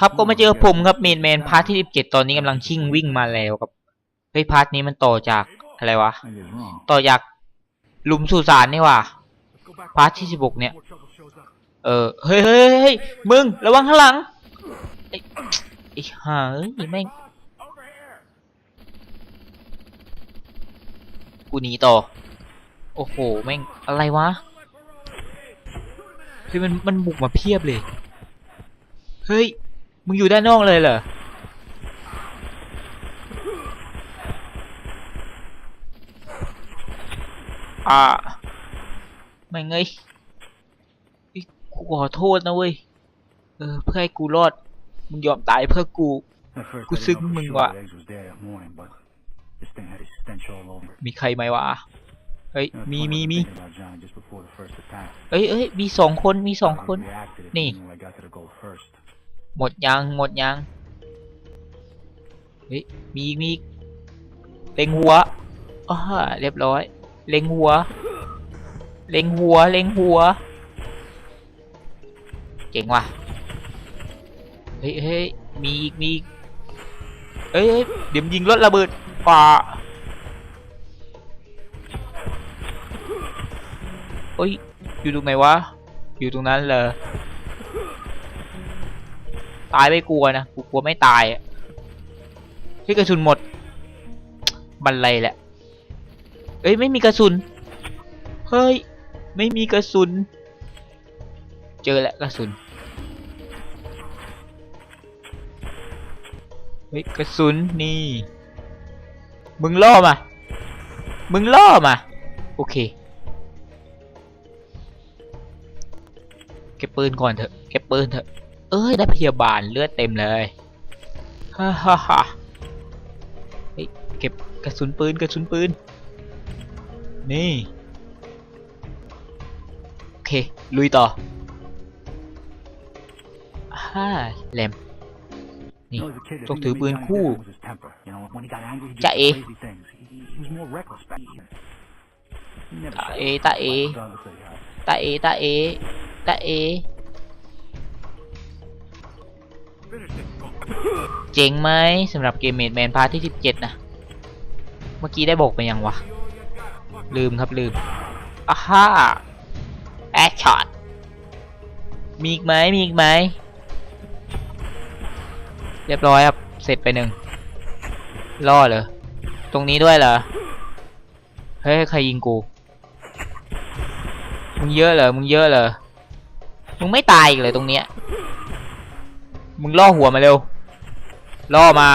ครับก็มาเจอผมครับเมนแมนพาร์ทที่17ตอนนี้กำลังชิ่งวิ่งมาแล้วครับเฮ้ยพาร์ทนี้มันต่อจากอะไรวะต่อจากหลุมสุสานนี่ว่ะพาร์ทที่16เนี่ย เออเฮ้ยเฮ้ยเฮ้ยเฮ้ยมึงระวังข้างหลังไอ้ไอ้ห่าเอ้ยแม่งกูหนีต่อ โอ้โห แม่ง อะไรวะเฮ้ยมัน มันบุกมาเพียบเลย เฮ้ย มึงอยู่ด้านนอกเลยเหรอ อ่าไม่งเงยเฮ้ยกูขอโทษนะเว้ย เออ เพื่อให้กูรอด มึงยอมตายเพื่อกู กูซึ้งมึงว่ะ มีใครไหมวะ เฮ้ย มีมีมีมีมีมีเอ้ยเอ้ยมีสองคน มีสองคน นี่ หมดยังหมดยังเฮ้ยมีมีเล็งหัวอ้าเรียบร้อย เล็งหัว เล็งหัว เล็งหัวเจ๋งว่ะ เฮ้ยเฮ้ยมีอีกมีอีกเอ้ยเดี๋ยวยิงรถระเบิดป่าเฮ้ย อยู่ตรงไหนวะ อยู่ตรงนั้นเหรอ ตายไม่กลัวนะกูกลัวไม่ตายอะที่กระสุนหมด บันไลแหละ เอ้ยไม่มีกระสุน เฮ้ย ไม่มีกระสุน เจอแล้วกระสุน เฮ้ยกระสุนนี่ มึงล่อมา มึงล่อมา โอเค เก็บปืนก่อนเถอะ เก็บปืนเถอะ เอ้ยได้พยาบาลเลือดเต็มเลยฮ่าฮ่าฮ่าเฮ้ยเก็บกระสุนปืนกระสุนปืน นี่โอเคลุยต่อฮ่าแหลมนี่ต้องถือปืนคู่จะจะเอเอตาเอตาเอตาเอตาเอตาเอ เจ๋งไหมสำหรับเกมเมดแมนพาร์ทที่ 17 นะ เมื่อกี้ได้บอกไปยังวะ ลืมครับลืมอ่าฮ่าแอคช็อตมีอีกไหมมีอีกไหม เรียบร้อยครับ เสร็จไปหนึ่งล่อเหรอ ตรงนี้ด้วยเหรอ เฮ้ย ใครยิงกู มึงเยอะเหรอ มึงเยอะเหรอ มึงไม่ตายอีกเลยตรงเนี้ย มึงล่อหัวมาเร็ว ล่อมา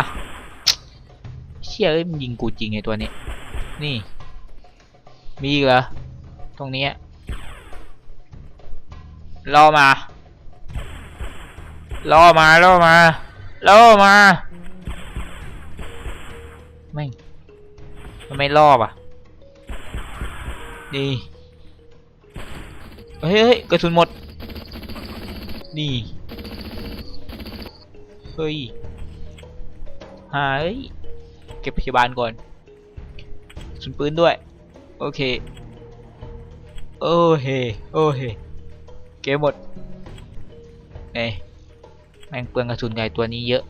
เชี่ยเอ้ยมันยิงกูจริงไอตัวนี้ นี่ มีอีกเหรอ ตรงนี้ ล่อมา ล่อมา ล่อมา ล่อมา ไม่ มันไม่ล่อป่ะ นี่ เฮ้ยเฮ้ยกระสุนหมด นี่ เฮ้ย หาเฮ้ยเก็บพยาบาลก่อนกระสุนปืนด้วย โอเค โอ้เฮ โอ้เฮ เก็บหมดเอ้ยแม่งเปลืองกระสุนใหญ่ตัวนี้เยอะ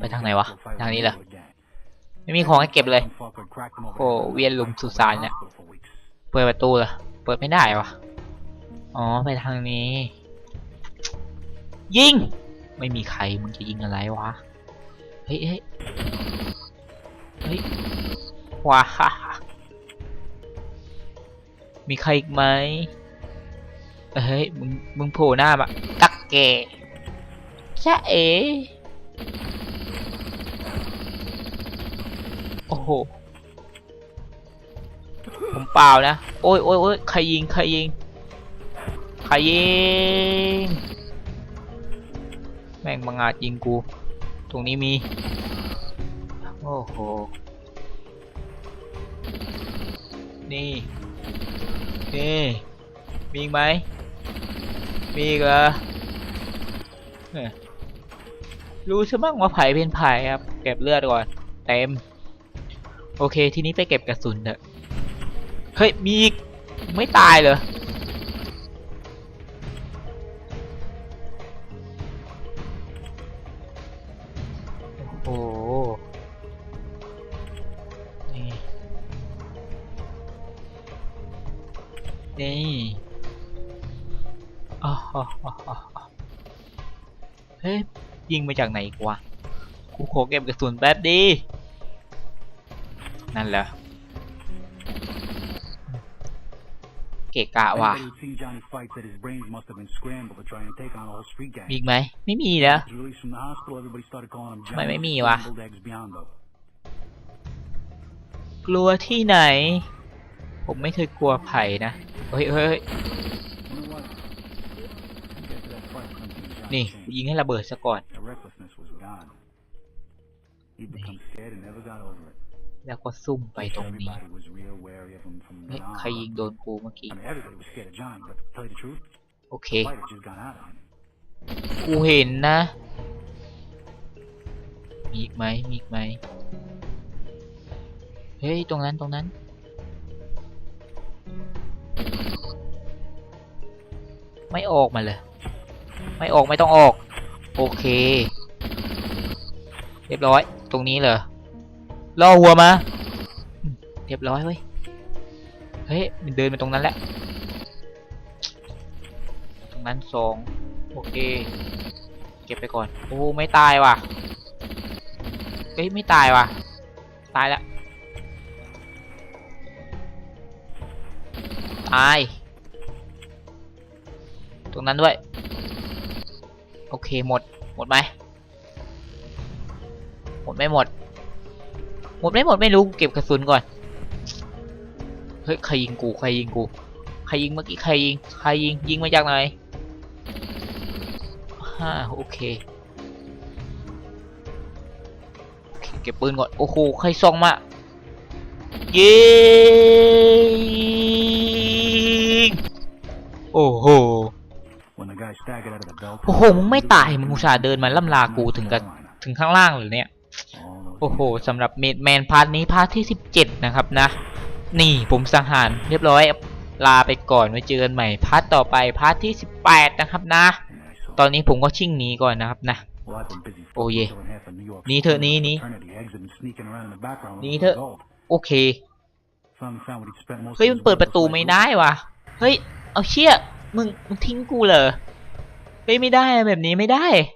ไปทางไหนวะ ทางนี้เหรอ ไม่มีของให้เก็บเลย โอ้เวียนหลุมสุสานเนี่ย เปิดประตูเหรอ เปิดไม่ได้วะอ๋อ ไปทางนี้ ยิง ไม่มีใครมึงจะยิงอะไรวะ เฮ้ยเฮ้ยเฮ้ยว้ามีใครอีกไหมเฮ้ยมึงมึงโผล่หน้ามาตักแกจ้าเอโอ้โห ผมเปล่านะ โอ้ยโอ้ยโอ้ยใครยิง ใครยิง ใครยิง ม่งบังอาจยิงกู ตรงนี้มี โอ้โห นี่ นี่ มีไหม มีอีกเหรอรู้ใช่บ้างว่าไผ่เป็นไผ่ครับ เก็บเลือดก่อน เต็ม โอเค ทีนี้ไปเก็บกระสุนเถอะ เฮ้ย มีอีก ไม่ตายเหรอ ห นี่ นี่อ๋ออ๋ออ๋ออ๋อเฮ้ย ยิงมาจากไหนกว่ากูขอเก็บกระสุนแป๊บดี นั่นแหละ เกะกะว่ะ Anybody who'd seen Johnny fight said his brains must have been scrambled to try and take on a whole street gang. มีอีกไหม ไม่มีแล้ว He was released from the hospital, everybody started calling him ทำไม Johnny ไม่มีวะ Scrambled Eggs Biondo. กลัวที่ไหน ผมไม่เคยกลัวไผ่นะ เฮ้ยเฮ้ยเฮ้ย You know what? Get to that fight, something Johnny นี่ changed. ยิงให้ระเบิดซะก่อน The recklessness was gone. He'd become scared and never got over it. แล้วก็ซุ่มไปตรงนี้ Everybody was real wary of him from เฮ้ย then on. ใครยิงโดนกูเมื่อกี้ I mean, everybody was scared of Johnny, but to tell you the truth, โอเค the fight had just gone out of him. กูเห็นนะ มีอีกไหมมีอีกไหมเฮ้ย ตรงนั้นตรงนั้น ไม่ออกมาเลย ไม่ออกไม่ต้องออก โอเค เรียบร้อย ตรงนี้เหรอ ล่อหัวมาเรียบร้อยเว้ยเฮ้ยมันเดินมาตรงนั้นแหละ ตรงนั้นสองโอเค เก็บไปก่อน โอ้ไม่ตายว่ะเอ้ยไม่ตายว่ะ ตายแล้วตาย ตรงนั้นด้วย โอเคหมด หมดไหมหมดไม่หมด หมดไม่หมดไม่รู้เก็บกระสุนก่อนเฮ้ยใครยิงกูใครยิงกูใครยิงเมื่อกี้ใครยิงใครยิงยิงมาจากไหนห้าโอเคโอเคเก็บปืนก่อนโอ้โหใครส่องมายิงโอ้โห When the guy staggered out of the bell โอ้โหมึงไม่ตายมึงอุตส่าห์เดินมาล่ำลากูถึงกับถึงข้างล่างเลยเนี่ย โอ้โหสำหรับเมดแมนพาร์ทนี้พาร์ทที่ 17 นะครับนะ นี่ผมสังหารเรียบร้อย ลาไปก่อนไว้เจอกันใหม่พาร์ทต่อไปพาร์ทที่ 18 นะครับนะ ตอนนี้ผมก็ชิ่งหนีก่อนนะครับนะ Oh yeah. หนีเถอหนีหนีหนีเถอโอเคเฮ้ยมันเปิดประตูไม่ได้วะเฮ้ยเอาเชี่ยมึงมึงทิ้งกูเหรอเฮ้ยไม่ได้แบบนี้ไม่ได้